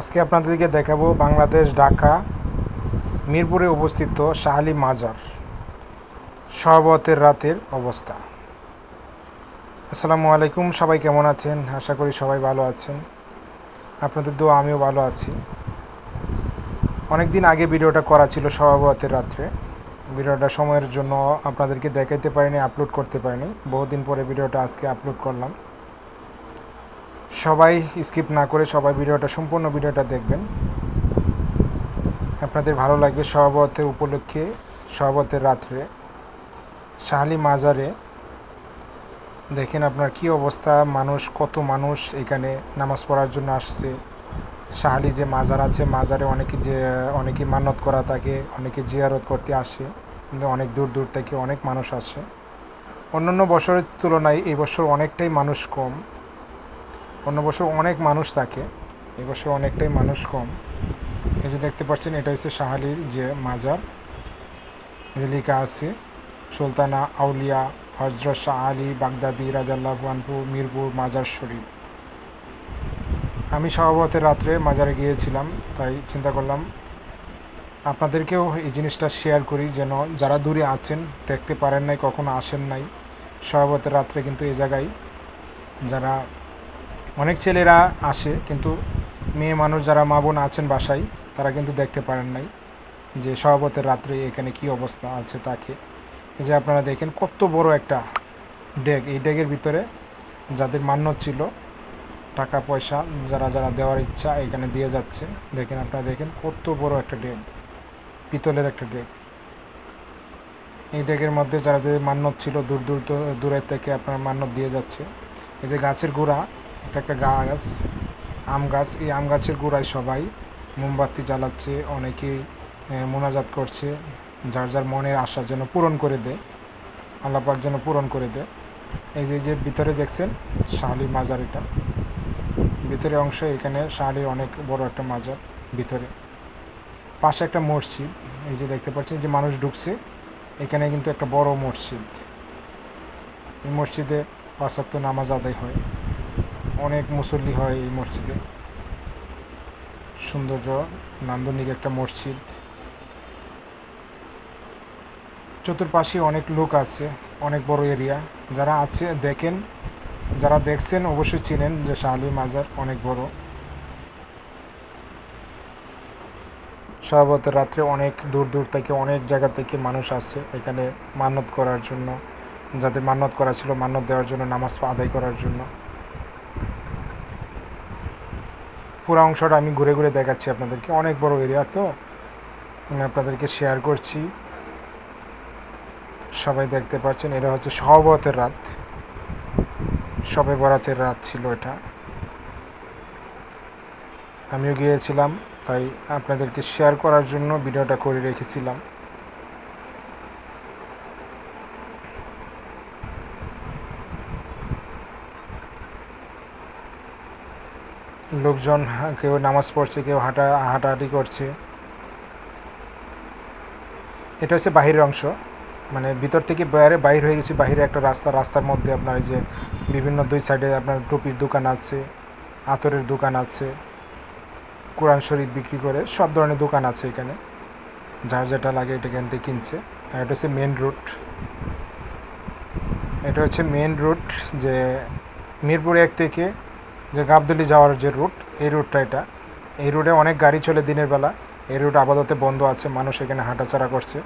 আজকে আপনাদেরকে দেখাবো বাংলাদেশ, ঢাকা, মিরপুরে অবস্থিত শাহালি মাজার। সহবতের রাতের অবস্থা। আসসালামু আলাইকুম, সবাই কেমন আছেন? আশা করি সবাই ভালো আছেন। আপনাদের দোয়া, আমিও ভালো আছি। অনেক দিন আগে ভিডিওটা করা ছিল সহবতের রাত্রে। ভিডিওটা সময়ের জন্য আপনাদেরকে দেখাইতে পারিনি, আপলোড করতে পারিনি। বহুদিন পরে ভিডিওটা আজকে আপলোড করলাম। সবাই স্কিপ না করে সবাই ভিডিওটা, সম্পূর্ণ ভিডিওটা দেখবেন। আপনাদের ভালো লাগবে সহবতের উপলক্ষে সহবতের রাত্রে, শাহালি মাজারে। দেখেন আপনার কি অবস্থা, মানুষ, কত মানুষ এখানে নামাজ পড়ার জন্য আসছে। শাহালি যে মাজার আছে, মাজারে অনেকে যে, অনেকে মানত করা থাকে, অনেকে জিয়ারত করতে আসে, কিন্তু অনেক দূর দূর থেকে অনেক মানুষ আসে। অন্যান্য বছরের তুলনায় এই বছর অনেকটাই মানুষ কম। অন্য বছর অনেক মানুষ থাকে, এবছর অনেকটাই মানুষ কম। এই যে দেখতে পাচ্ছেন, এটা হচ্ছে শাহালির যে মাজার। এই যে লেখা আছে, সুলতানা আউলিয়া হজরত শাহ আলী বাগদাদি রাজাল্লাহ আনপুর মিরপুর মাজার শরীফ। আমি সহবতের রাত্রে মাজারে গিয়েছিলাম, তাই চিন্তা করলাম, আপনাদেরকেও এই জিনিসটা শেয়ার করি যেন যারা দূরে আছেন, দেখতে পারেন নাই, কখনো আসেন নাই। সহবতের রাত্রে কিন্তু এই জায়গায় যারা অনেক ছেলেরা আসে, কিন্তু মেয়ে মানুষ যারা মা বোন আছেন বাসায়, তারা কিন্তু দেখতে পারেন নাই যে সহবতের রাত্রে এখানে কি অবস্থা আছে তাকে। এই যে আপনারা দেখেন কত বড় একটা ডেক। এই ডেকের ভিতরে যাদের মান্য ছিল, টাকা, পয়সা যারা যারা দেওয়ার ইচ্ছা এখানে দিয়ে যাচ্ছে। দেখেন আপনারা দেখেন কত বড় একটা ডেক, পিতলের একটা ডেক। এই ডেকের মধ্যে যারা যাদের মান্যত ছিল দূর দূর, দূরের থেকে আপনার মান্যত দিয়ে যাচ্ছে। এই যে গাছের গোড়া একটা একটা গাছ, আম গাছ। এই আম গাছের গোড়ায় সবাই মোমবাতি জ্বালাচ্ছে, অনেকেই মোনাজাত করছে, যার যার মনের আশা যেন পূরণ করে দেয় আল্লাপাক যেন পূরণ করে দেয়। এই যে যে ভিতরে দেখছেন শাহালি মাজার এটা। ভিতরে অংশ, এখানে শাহালির অনেক বড় একটা মাজার ভিতরে। পাশে একটা মসজিদ, এই যে দেখতে পাচ্ছেন যে মানুষ ঢুকছে, এখানে কিন্তু একটা বড় মসজিদ। এই মসজিদে পাঁচাত্ত নামাজ আদায় হয়। অনেক মুসল্লি হয় এই মসজিদে। সৌন্দর্য, নান্দনিক একটা মসজিদ। চতুর্পাশে অনেক লোক আছে, অনেক বড় এরিয়া। যারা আছে, দেখেন। যারা দেখছেন, অবশ্যই চিনেন যে শাহালি মাজার অনেক বড়। সহবতের রাত্রে অনেক দূর দূর থেকে, অনেক জায়গা থেকে মানুষ আসছে এখানে মান্যত করার জন্য। যাদের মান্যত করা ছিল মান্যত দেওয়ার জন্য, নামাজ আদায় করার জন্য। পুরো অংশটা আমি ঘুরে ঘুরে দেখাচ্ছি আপনাদেরকে। অনেক বড় এরিয়া তো। আমি আপনাদেরকে শেয়ার করছি। সবাই দেখতে পাচ্ছেন, এটা হচ্ছে সহবতের রাত। সবে বরাতের রাত ছিল এটা। আমিও গিয়েছিলাম, তাই আপনাদেরকে শেয়ার করার জন্য ভিডিওটা করে রেখেছিলাম। লোকজন, কেউ নামাজ পড়ছে, কেউ হাঁটা, হাঁটাহাঁটি করছে। এটা হচ্ছে বাহিরের অংশ। মানে ভিতর থেকে বাইরে, বাইর হয়ে গেছি, বাহিরে একটা রাস্তা, রাস্তার মধ্যে আপনার এই যে বিভিন্ন দুই সাইডে আপনার টুপির দোকান আছে, আতরের দোকান আছে, কোরআন শরীফ বিক্রি করে সব ধরনের দোকান আছে এখানে। যার যেটা লাগে এটা এখান থেকে কিনছে। আর এটা হচ্ছে মেন রুট এটা হচ্ছে মেন রুট যে মিরপুর এক থেকে যে গাবদলি যাওয়ার যে রুট, এই রুটটা এটা। এই রুটে অনেক গাড়ি চলে দিনের বেলা। এই রুট আপাতত বন্ধ আছে, মানুষ এখানে হাঁটাচলা করছে।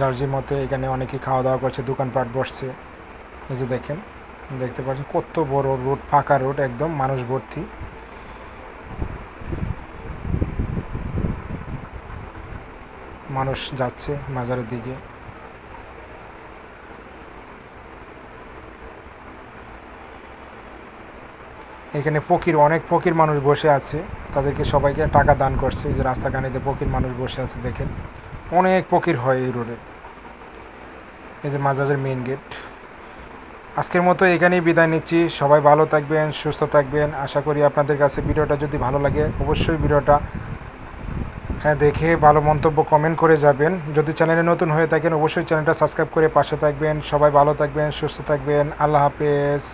জার্জি মতে এখানে অনেকে খাওয়া দাওয়া করছে, দোকানপাট বসছে। এই যে দেখেন, দেখতে পাচ্ছেন কত বড় রোড ফাঁকা রোড একদম মানুষ ভর্তি। মানুষ যাচ্ছে মাজারের দিকে। এখানে ফকির, অনেক ফকির মানুষ বসে আছে। তাদেরকে সবাইকে টাকা দান করছে। যে রাস্তা কানিতে ফকির মানুষ বসে আছে, দেখেন। অনেক ফকির হয় এই রোডে। এই যে মাজারের মেইন গেট আজকের মতো এখানেই বিদায় নিচ্ছি। সবাই ভালো থাকবেন, সুস্থ থাকবেন। আশা করি আপনাদের কাছে ভিডিওটা যদি ভালো লাগে, অবশ্যই ভিডিওটা হ্যাঁ দেখে ভালো মন্তব্য কমেন্ট করে যাবেন। যদি চ্যানেলে নতুন হয়ে থাকেন, অবশ্যই চ্যানেলটা সাবস্ক্রাইব করে পাশে থাকবেন। সবাই ভালো থাকবেন, সুস্থ থাকবেন। আল্লাহ হাফেজ।